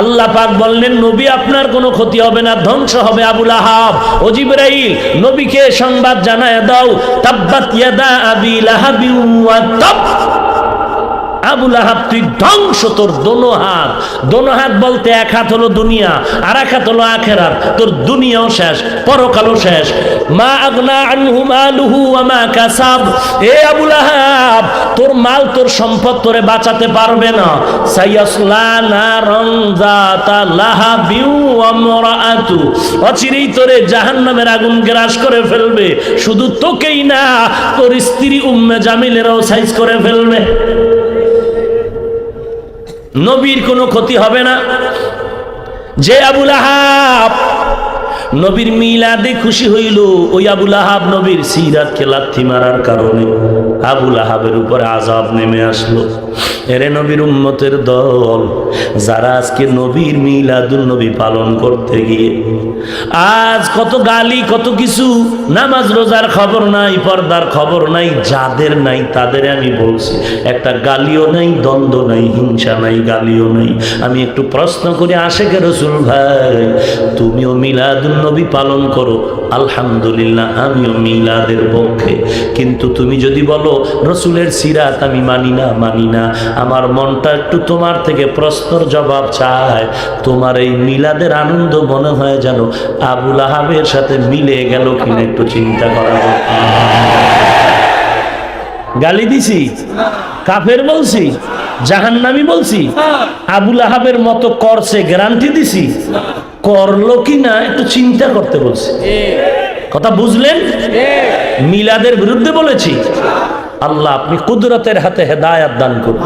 আল্লাহ পাক বললেন, নবী, আপনার কোনো ক্ষতি হবে না, ধ্বংস হবে আবুল আহাব। ও জিব্রাইল, নবীকে সংবাদ জানায় দাও, তাব্বাত ইয়াদা আবি লাহাবি ওয়া তাব। আবুল আহাব, তুই ধ্বংস তোর দোনো হাত। দোনো হাত বলতে এক হাত হলো দুনিয়া, আর এক হাত হলো আখেরাত। তোর দুনিয়াও শেষ, পরকালও শেষ। মা আগনা আনহু মালুহু ওয়া মা কাসাব। এ আবুল আহাব, তোর মাল, তোর সম্পদ তোরে বাঁচাতে পারবে না। সাইয়াসলা নারন যাতা লাহাবিউ ওয়া মুরাআতু। অচিরেই তোরে জাহান্নামের আগুন গ্রাস করে ফেলবে। শুধু তোকেই না, তোর স্ত্রী উম্মে জামিলেরও সাইজ করে ফেলবে। নবীর কোনো ক্ষতি হবে না। যে আবুল আহাব নবীর মিলাদে খুশি হইল। ওই আবুল আহাব নবীর সিরাতকে লাথি মারার কারণে আবুল আহাবের উপরে আজাব নেমে আসলো। এরে নবীর উম্মতের দল, যারা আজকে নবীর মিলাদুল নবী পালন করতে গিয়ে আজ কত গালি, কত কিছু, নামাজ রোজার খবর নাই, পর্দার খবর নাই, যাদের নাই তাদের আমি বলছি, একটা গালিও নাই, দ্বন্দ্ব নাই, হিংসা নাই, গালিও নাই। আমি একটু প্রশ্ন করি আশেখের রসুল ভাই, তুমিও মিলাদুল নবী পালন করো, আলহামদুলিল্লাহ, আমিও মিলাদের পক্ষে। কিন্তু তুমি যদি বলো, রসুলের সিরাত আমি মানি না মানি না, আমার মনটা একটু তোমার থেকে প্রশ্নর জবাব চায়, তোমার এই মিলাদের আনন্দ মনে হয় যেন আবুল আহাবের সাথে মিলে গেল কিনা একটু চিন্তা করা গালি দিছি, কাফের বলছি। জাহান্নামি বলছি। আবুল আহাবের মতো করছে গ্যারান্টি দিছি। করল কি না একটু চিন্তা করতে বলছি। কথা বুঝলেন? মিলাদের বিরুদ্ধে বলেছি। আল্লাহ আপনি কুদরতের হাতে হেদায়াত দান করুন।